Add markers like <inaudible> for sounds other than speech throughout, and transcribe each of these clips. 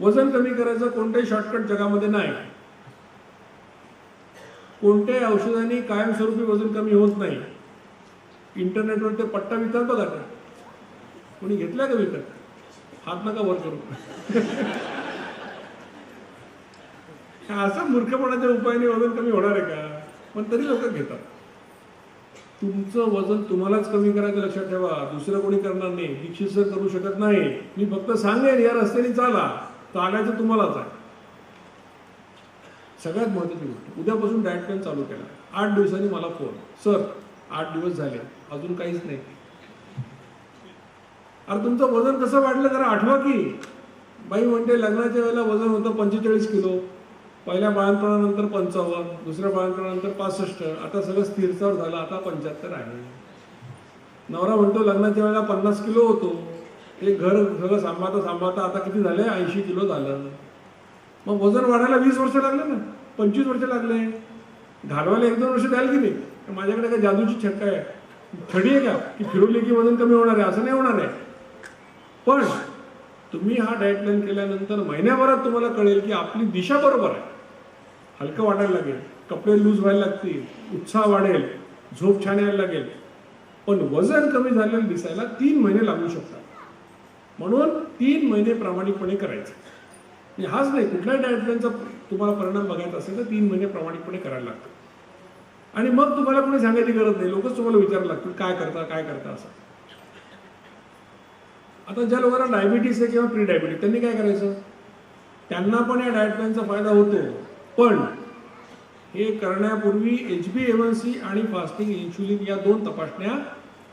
वजन कमी करायचं कोणतेही शॉर्टकट जगामध्ये नाही. कोणत्याही औषधांनी कायमस्वरूपी वजन कमी होत नाही. इंटरनेटवर ते पट्टा विकत बघा ते कोणी घेतला का विकत? हात नका वर करू. <laughs> असं मूर्खपणाच्या उपायाने वजन कमी होणार आहे का? पण तरी लोक घेतात. तुमचं वजन तुम्हालाच कमी करायचं लक्षात ठेवा. दुसरं कोणी करणार नाही. दीक्षित सर करू शकत नाही. मी फक्त सांगेन या रस्त्याने चाला. चालायचं तुम्हालाच आहे. सगळ्यात महत्वाची गोष्ट उद्यापासून डायट प्लॅन चालू केला. आठ दिवसांनी मला फोन सर आठ दिवस झाले. अजून काहीच नाही. अरे तुमचं वजन कसं वाढलं जरा आठवा की. बाई म्हणते लग्नाच्या वेळेला वजन होतं पंचेचाळीस किलो. पहिल्या बाळंतपणानंतर पंचावन्न दुसऱ्या बाळंतपणानंतर पासष्ट. आता सगळं स्थिरचावर झालं आता पंच्याहत्तर आहे. नवरा म्हणतो लग्नाच्या वेळेला पन्नास किलो होतो. ते घर सगळं सांभाळता सांभाळता आता किती झालं ऐंशी किलो झालं. मग वजन वाढायला वीस वर्ष लागले ना. पंचवीस वर्ष लागले. घालवायला एक दोन वर्ष द्याल की नाही? माझ्याकडे काय जादूची छक्का आहे. छडी आहे का? की फिरवली की वजन कमी होणार आहे? असं नाही होणार आहे. पण तुम्ही हा डाएट प्लॅन केल्यानंतर महिन्याभरात तुम्हाला कळेल की आपली दिशा बरोबर आहे. हलकं वाटायला लागेल. कपडे लूज व्हायला लागतील. उत्साह वाढेल. झोप छान यायला लागेल. पण वजन कमी झालेलं दिसायला तीन महिने लागू शकतात. म्हणून तीन महिने प्रामाणिकपणे करायचं. म्हणजे हाच नाही कुठल्याही डाएट प्लॅनचा तुम्हाला परिणाम बघायचा असेल तर तीन महिने प्रामाणिकपणे करायला लागतं. आणि मग तुम्हाला कोणी सांगायची गरज नाही लोकच तुम्हाला विचारायला लागतील काय करता काय करता असं. आता ज्या लोकांना डायबिटीस आहे किंवा प्री डायबिटीस त्यांनी काय करायचं? त्यांना पण या डायट प्लॅनचा फायदा होतो. पण हे करण्यापूर्वी H B A one C आणि फास्टिंग इन्शुलिन या दोन तपासण्या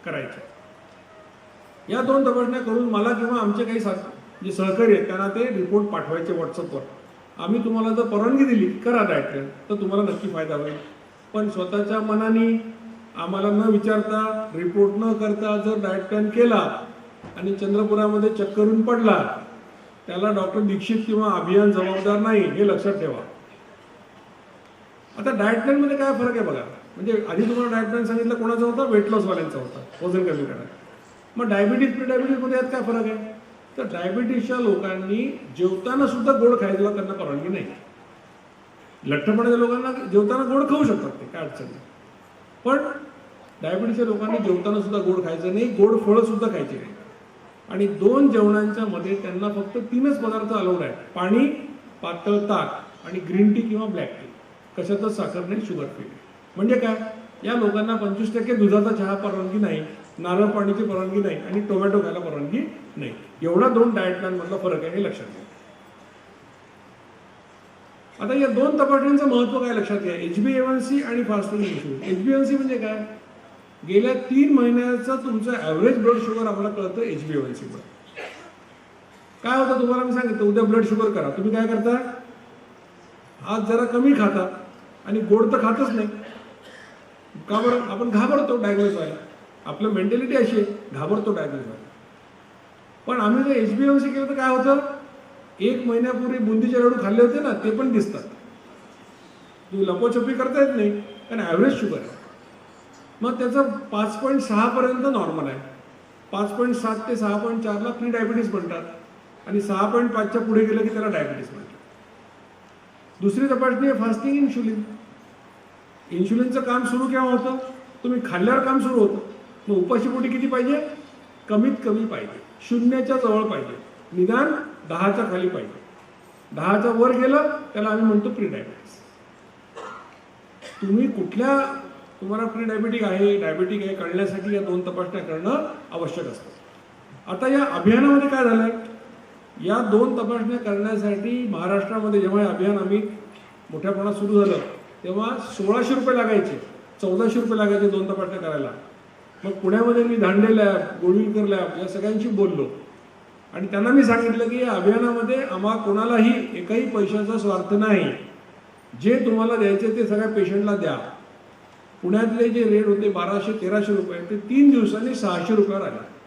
करायच्या. या दोन तपासण्या करून मला किंवा आमचे काही सा जे सहकारी आहेत त्यांना ते रिपोर्ट पाठवायचे व्हॉट्सअपवर आम्ही तुम्हाला जर परवानगी दिली करा डाएट तर तुम्हाला नक्की फायदा होईल. पण स्वतःच्या मनाने आम्हाला न विचारता रिपोर्ट न करता जर डायट प्लॅन केला आणि चंद्रपुरामध्ये चक्करून पडला त्याला डॉक्टर दीक्षित किंवा अभियान जबाबदार नाही हे लक्षात ठेवा. आता डायट प्लॅनमध्ये काय फरक आहे बघा? म्हणजे आधी तुम्हाला डायट प्लॅन सांगितलं कोणाचा होता? वेट लॉस वाल्यांचा होता. वजन कमी करायचं मग डायबिटीज प्री डायबिटीजमध्ये यात काय फरक आहे? तर डायबिटीसच्या लोकांनी जेवताना सुद्धा गोड खायला त्यांना परवानगी नाही. लठ्ठपणाच्या लोकांना जेवताना गोड खाऊ शकतात ते काय अडचण नाही. पण डायबिटीसच्या लोकांनी जेवताना सुद्धा गोड खायचं नाही गोड फळं सुद्धा खायची नाही. आणि दोन जेवणांच्या मध्ये त्यांना फक्त तीनच पदार्थ अलाउड आहेत. पाणी पातळ ताक आणि ग्रीन टी किंवा ब्लॅक टी कशातच साखर नाही शुगर फ्री म्हणजे काय? या लोकांना पंचवीस टक्के दुधाचा चहा परवानगी नाही. नारळ पाणीची परवानगी नाही आणि टोमॅटो खायला परवानगी नाही. एवढा दोन डाएट प्लॅनमधला फरक आहे हे लक्षात घ्या. आता या दोन तपासण्यांचं महत्त्व काय लक्षात घ्या? H B A one C आणि fasting issue H B N C म्हणजे काय? गेल्या तीन महिन्याचं तुमचं ॲव्हरेज ब्लड शुगर आम्हाला कळतं एच बी एवन सीवर काय होतं तुम्हाला मी सांगितलं उद्या ब्लड शुगर करा. तुम्ही काय करता? आज जरा कमी खाता आणि गोड तर खातच नाही. का बरं? आपण घाबरतो डायग्नोज व्हायला. आपलं मेंटॅलिटी अशी आहे घाबरतो डायग्नोज पण आम्ही जर एच बी एम सी केलं तर काय होतं? एक महिन्यापूर्वी बुंदीचे लाडू खाल्ले होते ना ते पण दिसतात. तुम्ही लपोछपी करता येत नाही कारण ॲव्हरेज शुगर आहे. मग त्याचं पाच पॉईंट सहापर्यंत नॉर्मल आहे. पाच पॉईंट सात ते सहा पॉईंट चारला प्री डायबिटीस म्हणतात आणि सहा पॉईंट पाचच्या पुढे गेलं की त्याला डायबिटीस म्हणतात दुसरी तपासणी आहे फास्टिंग इन्शुलिन इन्शुलिनचं काम सुरू केव्हा होतं? तुम्ही खाल्ल्यावर काम सुरू होतं. मग उपाशीपोटी किती पाहिजे? कमीत कमी पाहिजे. शून्याच्या जवळ पाहिजे. निदान दहाच्या खाली पाहिजे. दहाच्या वर गेलं त्याला आम्ही म्हणतो प्री डायबिटीस तुम्ही कुठल्या तुम्हाला प्री डायबिटिक आहे डायबिटिक आहे कळण्यासाठी या दोन तपासण्या करणं आवश्यक असतं. आता या अभियानामध्ये काय झालं या दोन तपासण्या करण्यासाठी महाराष्ट्रामध्ये जेव्हा हे अभियान आम्ही मोठ्या प्रमाणात सुरू झालं तेव्हा सोळाशे रुपये लागायचे. चौदाशे रुपये लागायचे दोन तपासण्या करायला. मग पुण्यामध्ये मी धांडे लॅब गोळवीकर लॅब या सगळ्यांशी बोललो. आणि त्यांना मी सांगितलं की या अभियानामध्ये आम्हा कोणालाही एकाही पैशाचा स्वार्थ नाही. जे तुम्हाला द्यायचे ते सगळ्या पेशंटला द्या. पुण्यातले जे रेट होते बाराशे तेराशे रुपये ते तीन दिवसांनी सहाशे रुपयावर आले.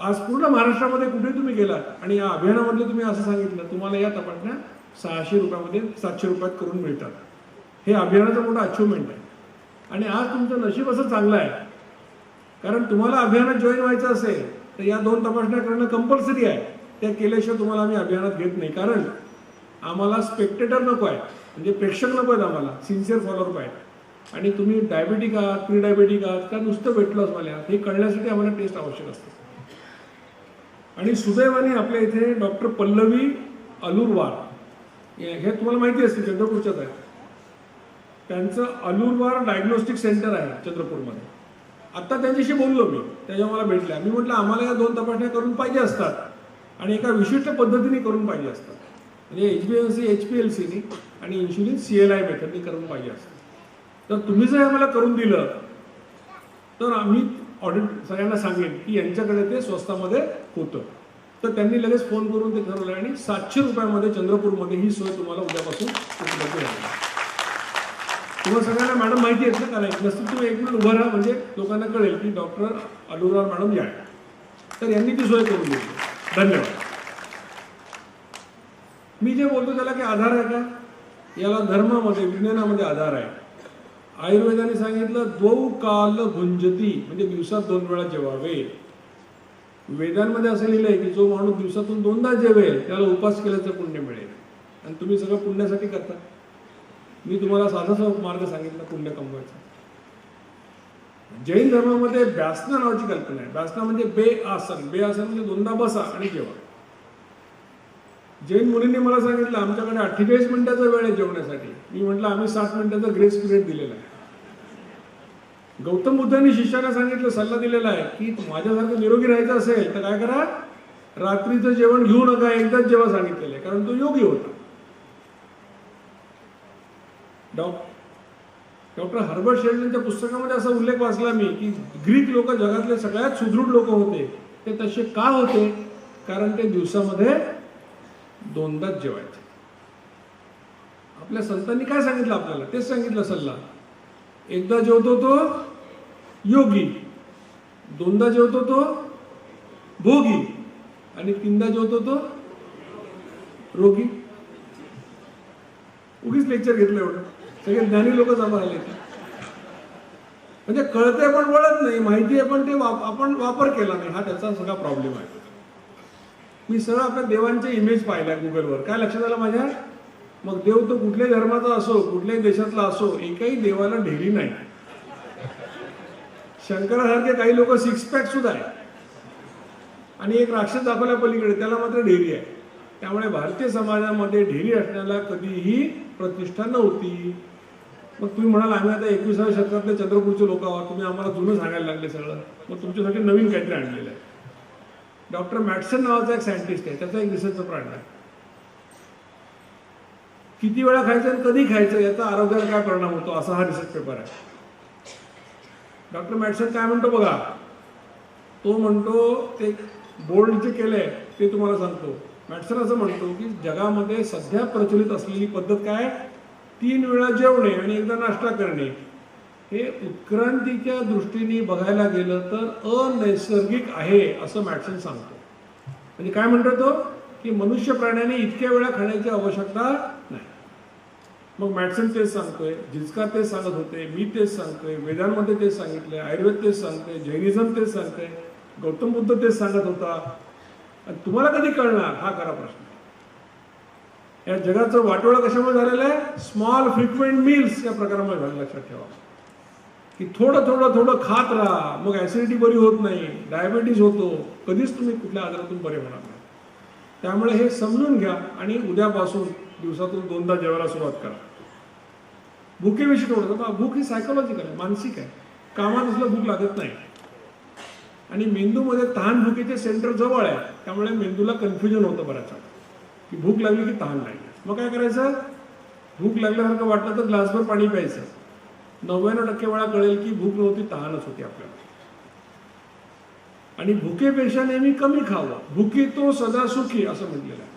आज पूर्ण महाराष्ट्रामध्ये कुठे तुम्ही गेलात? आणि या अभियानामधलं तुम्ही असं सांगितलं तुम्हाला या तपासण्या सहाशे रुपयामध्ये सातशे रुपयात करून मिळतात. हे अभियानाचं मोठं अचिव्हमेंट आहे. आणि आज तुमचं नशीब असं चांगलं आहे. कारण तुम्हाला अभियानात जॉईन व्हायचं असेल तर या दोन तपासण्या करणं कंपल्सरी आहे. त्या केल्याशिवाय तुम्हाला आम्ही अभियानात घेत नाही. कारण आम्हाला स्पेक्टेटर नको आहे. म्हणजे प्रेक्षक नको आहेत आम्हाला. सिन्सिअर फॉलोअर पाहिजे आणि तुम्ही डायबेटिक आहात प्री डायबेटिक आहात का नुसतं वेट लॉस वाले आहात हे कळण्यासाठी आम्हाला टेस्ट आवश्यक असते. आणि सुदैवाने आपल्या इथे डॉक्टर पल्लवी अलुरवार हे हे तुम्हाला माहिती असते चंद्रपूरच्याच आहे त्यांचं अलुरवार डायग्नोस्टिक सेंटर आहे चंद्रपूरमध्ये. आत्ता त्यांच्याशी बोललो मी त्याच्या मला भेटल्या. मी म्हटलं आम्हाला या दोन तपासण्या करून पाहिजे असतात आणि एका विशिष्ट पद्धतीने करून पाहिजे असतात. म्हणजे H B L C H P L सीनी आणि इन्शुरन्स सी एल आय मेथडनी करून पाहिजे असतात. तर तुम्ही जर आम्हाला करून दिलं तर आम्ही ऑडिट सगळ्यांना सांगेन की यांच्याकडे ते स्वस्तामध्ये होतं. तर त्यांनी लगेच फोन करून ते ठरवलं आणि सातशे रुपयामध्ये चंद्रपूरमध्ये ही सोय तुम्हाला उद्यापासून उपलब्ध झाली तुम्हाला सगळ्यांना मॅडम माहिती आहेत ना कारण एक नसतं तुम्ही एक मिनिट उभं राहा म्हणजे लोकांना कळेल की डॉक्टर अलुराव मॅडम या. तर यांनी ती सोय करून दिली. धन्यवाद. मी जे बोलतो त्याला काही आधार आहे का? याला धर्मामध्ये विज्ञानामध्ये आधार आहे. आयुर्वेदाने सांगितलं द्वौ काल भुंजती म्हणजे दिवसात दोन वेळा जेवावे. वेदांमध्ये असं लिहिलंय की जो माणूस दिवसातून दोनदा जेवेल त्याला उपास केल्याचं पुण्य मिळेल. आणि तुम्ही सगळं पुण्यासाठी करता. मी तुम्हाला साधा मार्ग सांगितला पुण्य कमवायचा जैन धर्मामध्ये व्यासना नावाची कल्पना आहे. व्यासना म्हणजे बे आसन. बे आसन म्हणजे दोनदा बसा आणि जेवा. जैन मुलींनी मला सांगितलं आमच्याकडे अठ्ठेचाळीस मिनिटाचा वेळ आहे जेवण्यासाठी. मी म्हटलं आम्ही सात मिनिटाचा ग्रेस पिरियड दिलेला आहे. गौतम बुद्धांनी शिष्याला सांगितलं सल्ला दिलेला आहे की माझ्यासारखं निरोगी राहायचं असेल तर काय करा? रात्रीचं जेवण घेऊ नका एकदाच जेव्हा सांगितलेलं आहे. कारण तो योगी होता. डॉ- डॉक्टर हर्बर्ट शेल्डनच्या पुस्तकामध्ये असा उल्लेख वाचला मी की ग्रीक लोक जगातले सगळ्यात सुदृढ लोक होते. ते तसे का होते? कारण ते दिवसामध्ये दोनदाच जेवायचे. आपल्या संतांनी काय सांगितलं आपल्याला? तेच सांगितलं सल्ला. एकदा जेवतो तो योगी. दोनदा जेवतो तो भोगी. आणि तीनदा जेवतो तो रोगी. उगीच लेक्चर घेतलं एवढं. सगळे ज्ञानी लोक जमा झाले म्हणजे कळते पण वळत नाही माहिती आहे पण ते वाप- आपण वापर केला नाही. हा त्याचा सगळा प्रॉब्लेम आहे. मी सरळ आपल्या देवांचे इमेज पाहिल्या गुगलवर काय लक्षात आलं माझ्या? मग देव तो कुठल्याही धर्माचा असो कुठल्याही देशातला असो एकही देवाला ढेरी नाही. शंकरासारखे काही लोक सिक्स पॅक सुद्धा आहे आणि एक राक्षस दाखवल्या पलीकडे त्याला मात्र ढेरी आहे. त्यामुळे भारतीय समाजामध्ये ढेरी असण्याला कधीही प्रतिष्ठा नव्हती. मग तुम्ही म्हणाल आम्ही आता एकविसाव्या शतकातले चंद्रपूरचे लोक आहोत. तुम्ही आम्हाला जुनं सांगायला लागले सगळं. मग तुमच्यासाठी नवीन काहीतरी आणलेलं आहे. डॉक्टर मॅटसन नावाचा एक सायंटिस्ट आहे. त्याचा एक रिसर्चचा प्राण आहे. किती वेळा खायचं आणि कधी खायचं याचा आरोग्याला काय परिणाम होतो असा हा रिसर्च पेपर आहे. डॉक्टर मॅटसन काय म्हणतो बघा? तो म्हणतो ते बोल्ड जे केलंय ते तुम्हाला सांगतो. मॅटसन असं म्हणतो की जगामध्ये सध्या प्रचलित असलेली पद्धत काय? तीन वेळा जेवणे आणि एकदा नाश्ता करणे. हे उत्क्रांतीच्या दृष्टीने बघायला गेलं तर अनैसर्गिक आहे असं मॅटसन सांगतो. म्हणजे काय म्हणतो तो? की मनुष्य प्राण्याने इतक्या वेळा खाण्याची आवश्यकता नाही. मग मॅटसन तेच सांगतोय झिजका तेच सांगत होते मी तेच सांगतोय वेदांमध्ये तेच सांगितलंय आयुर्वेद तेच सांगतोय जैनिझम तेच सांगतोय गौतम बुद्ध तेच सांगत होता. आणि तुम्हाला कधी कळणार? हा खरा प्रश्न. या जगाचं वाटोळं कशामुळे झालेलं आहे? स्मॉल फ्रिक्वेंट मील्स या प्रकारामुळे झालं लक्षात ठेवा. की थोडं थोडं थोडं खात राहा. मग ऍसिडिटी बरी होत नाही. डायबिटीज होतो. कधीच तुम्ही कुठल्या आजारातून बरे होणार नाही. त्यामुळे हे समजून घ्या आणि उद्यापासून दिवसातून दोनदा जेवायला सुरुवात करा. भुकेविषयी थोडं बा भूक ही सायकोलॉजिकल आहे मानसिक आहे. कामात असलं भूक लागत नाही. आणि मेंदूमध्ये तहान भुकेचे सेंटर जवळ आहे. त्यामुळे मेंदूला कन्फ्युजन होतं बऱ्याच वेळा. की भूक लागली की तहान लागली. मग काय करायचं? भूक लागल्यासारखं वाटलं तर ग्लासभर पाणी प्यायचं. नव्याण्णव टक्के वेळा कळेल की भूक नव्हती तहानच होती आपल्याला. आणि भुकेपेक्षा नेहमी कमी खावं. भुकी तो सदा सुखी असं म्हटलेलं आहे.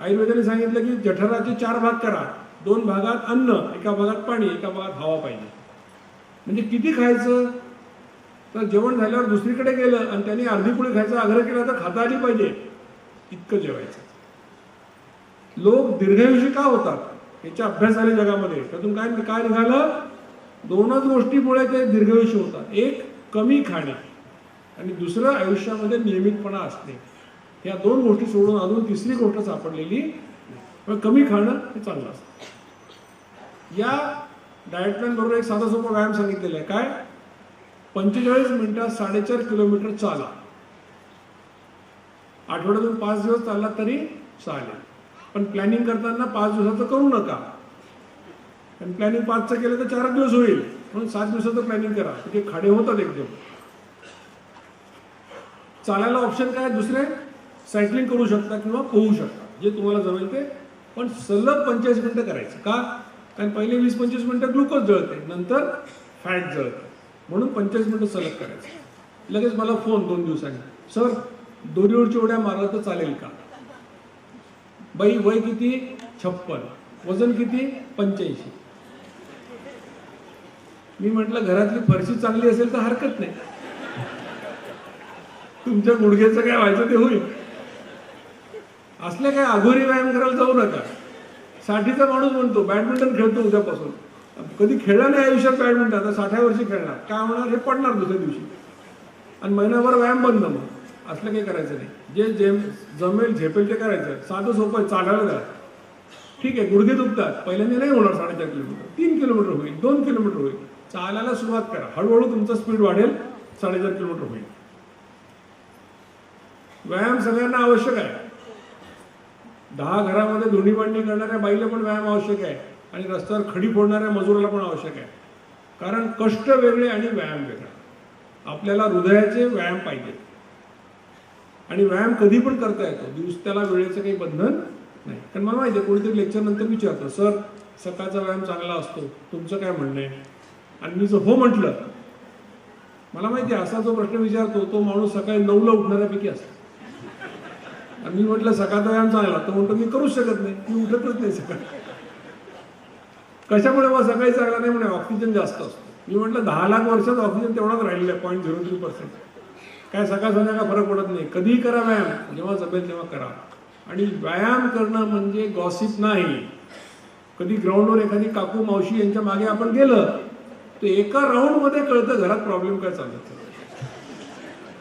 आयुर्वेदाने सांगितलं की जठराचे चार भाग करा. दोन भागात अन्न एका भागात पाणी एका भागात हवा पाहिजे. म्हणजे किती खायचं? तर जेवण झाल्यावर दुसरीकडे गेलं आणि त्यांनी अर्धी पुढे खायचा आग्रह केला तर खाता आली पाहिजे. इतकं जेवायचं. लोक दीर्घायुषी का होतात? याचा अभ्यास झाले जगामध्ये. त्यातून काय काय निघालं? दोनच गोष्टीमुळे ते दीर्घायुषी होतात. एक कमी खाणे. आणि दुसरं आयुष्यामध्ये नियमितपणा असणे. या दोन गोष्टी सोडून अजून तिसरी गोष्ट सापडलेली कमी खाणं हे चांगलं असतं. या डाएट प्लॅन बरोबर एक साधा सोपा व्यायाम सांगितलेला आहे. काय? पंचेचाळीस मिनिटात साडेचार किलोमीटर चाला. आठवड्यातून पाच दिवस चालला तरी चालेल. पण प्लॅनिंग करताना पाच दिवसाचं करू नका. आणि प्लॅनिंग पाचचं केलं तर चार दिवस होईल. म्हणून सात दिवसाचं प्लॅनिंग करा. ते खाडे होतात एकदम. चालायला ऑप्शन काय? दुसरे सायकलिंग करू शकता किंवा पोहू शकता. जे तुम्हाला जमेल ते. पण सलग पंचेचाळीस मिनटं करायचं. का? कारण पहिले वीस पंचवीस मिनटं ग्लुकोज जळते. नंतर फॅट जळते. म्हणून पंचेचाळीस मिनटं सलग करायचं. लगेच मला फोन दोन दिवसांनी. सर दोरीवरची उड्या मारला तर चालेल का? बाई वय किती? छप्पन. वजन किती? पंच्याऐंशी. मी म्हटलं घरातली फरशी चांगली असेल तर हरकत नाही. तुमच्या गुडघ्याचं काय व्हायचं ते होईल. असल्या काय अघोरी व्यायाम करायला जाऊ नका. साठीचा माणूस म्हणतो बॅडमिंटन खेळतो उद्यापासून. कधी खेळला नाही आयुष्यात बॅडमिंटन आता साठ्या वर्षी खेळणार. काय होणार? हे पडणार दुसऱ्या दिवशी. आणि महिनाभर व्यायाम बंद मग. असलं काही करायचं नाही. जे जेम जमेल झेपेल ते करायचं. साधं सोपं आहे चालायला जा. ठीक आहे गुडघे दुखतात. पहिल्यांदा नाही होणार साडेचार किलोमीटर. तीन किलोमीटर होईल दोन किलोमीटर होईल. चालायला सुरुवात करा. हळूहळू तुमचा स्पीड वाढेल साडेचार किलोमीटर होईल. व्यायाम सगळ्यांना आवश्यक आहे. दहा घरामध्ये धुणी बांधणी करणाऱ्या बाईला पण व्यायाम आवश्यक आहे. आणि रस्त्यावर खडी फोडणाऱ्या मजुराला पण आवश्यक आहे. कारण कष्ट वेगळे आणि व्यायाम वेगळा. आपल्याला हृदयाचे व्यायाम पाहिजे आणि व्यायाम कधी पण करता येतो. दिवस त्याला वेळेचं काही बंधन नाही. कारण मला माहिती आहे कोणीतरी लेक्चर नंतर विचारतं सर सकाळचा व्यायाम चांगला असतो. तुमचं काय म्हणणं आहे? आणि मी जर हो म्हटलं मला माहिती आहे असा जो प्रश्न विचारतो तो माणूस सकाळी नऊला उठणाऱ्यापैकी असतो. आणि मी म्हटलं सकाळचा व्यायाम चांगला. तर म्हणतो मी करूच शकत नाही. मी उठतच नाही सकाळी. कशामुळे मग सकाळी चांगला नाही म्हणे ऑक्सिजन जास्त असतो. मी म्हटलं दहा लाख वर्षात ऑक्सिजन तेवढाच राहिलेला आहे पॉईंट झिरो थ्री पर्सेंट काय सकाळ संध्याकाळ फरक पडत नाही. कधीही करा व्यायाम जेव्हा जमेल तेव्हा करा. आणि व्यायाम करणं म्हणजे गॉसिप नाही. कधी ग्राउंडवर एखादी काकू मावशी यांच्या मागे आपण गेलं तर एका राऊंडमध्ये कळतं घरात प्रॉब्लेम काय चालत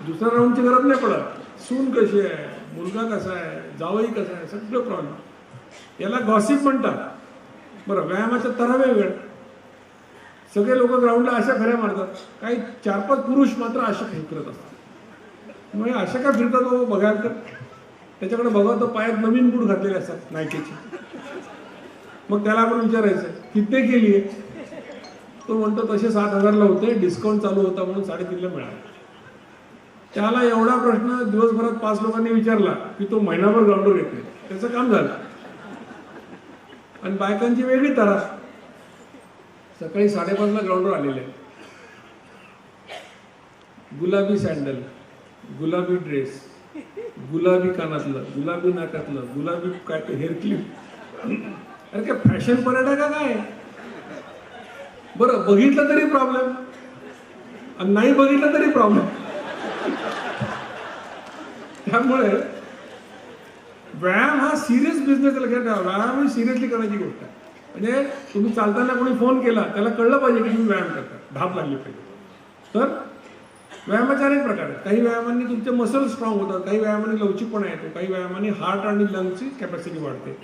दुसऱ्या राऊंडची गरज नाही पडत. सून कशी आहे मुलगा कसा आहे जावई कसा आहे सगळं प्रॉब्लेम याला गॉसिप म्हणतात. बरं व्यायामाच्या तरावे वेळ सगळे लोक ग्राउंडला अशा खऱ्या मारतात. काही चार पाच पुरुष मात्र अशा काही करत असतात. मग अशा का फिरतात बाबा बघायला तर? त्याच्याकडे बघा तर पायात नवीन बूट घातलेले असतात नायकेचे मग त्याला आपण विचारायचं किती केली आहे? तो म्हणतो तसे सात हजारला होते डिस्काउंट चालू होता म्हणून साडेतीनला मिळाला. त्याला एवढा प्रश्न दिवसभरात पाच लोकांनी विचारला की तो महिनाभर ग्राउंडवर येते त्याचं काम झालं. आणि बायकांची वेगळी तरा सकाळी साडेपाचला ग्राउंडवर आलेले. गुलाबी सँडल. गुलाबी ड्रेस गुलाबी कानातलं गुलाबी नाकातलं गुलाबी काय हेअर क्लिप. अरे काय फॅशन परेड आहे का काय? बरं बघितलं तरी प्रॉब्लेम आणि नाही बघितलं तरी प्रॉब्लेम त्यामुळे व्यायाम हा सिरियस बिझनेस लक्षात ठेवा व्यायाम ही सिरियसली करायची गोष्ट आहे. म्हणजे तुम्ही चालताना कोणी फोन केला त्याला कळलं पाहिजे की तुम्ही व्यायाम करता. धाप लागली पाहिजे. तर व्यायामाचे अनेक प्रकार आहेत. काही व्यायामांनी तुमचे मसल स्ट्रॉंग होतात काही व्यायामाने लवचिकपणा येतो काही व्यायामाने हार्ट आणि लंगची कॅपॅसिटी वाढते.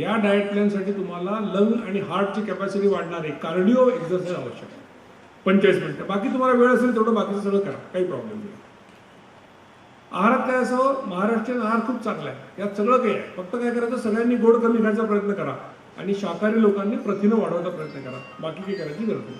या डाएट प्लॅनसाठी तुम्हाला लंग आणि हार्टची कॅपॅसिटी वाढणारे कार्डिओ एक्झरसाईज आवश्यक आहे. पंचेचाळीस मिनटं. बाकी तुम्हाला वेळ असेल तेवढं बाकीचं सगळं करा. काही प्रॉब्लेम नाही. आहारात काय असावं? महाराष्ट्रीयन आहार खूप चांगला आहे. यात सगळं काही आहे. फक्त काय करायचं? सगळ्यांनी गोड कमी खायचा प्रयत्न करा आणि शाकाहारी लोकांनी प्रथिनं वाढवायचा प्रयत्न करा. बाकी काही करायची गरज नाही.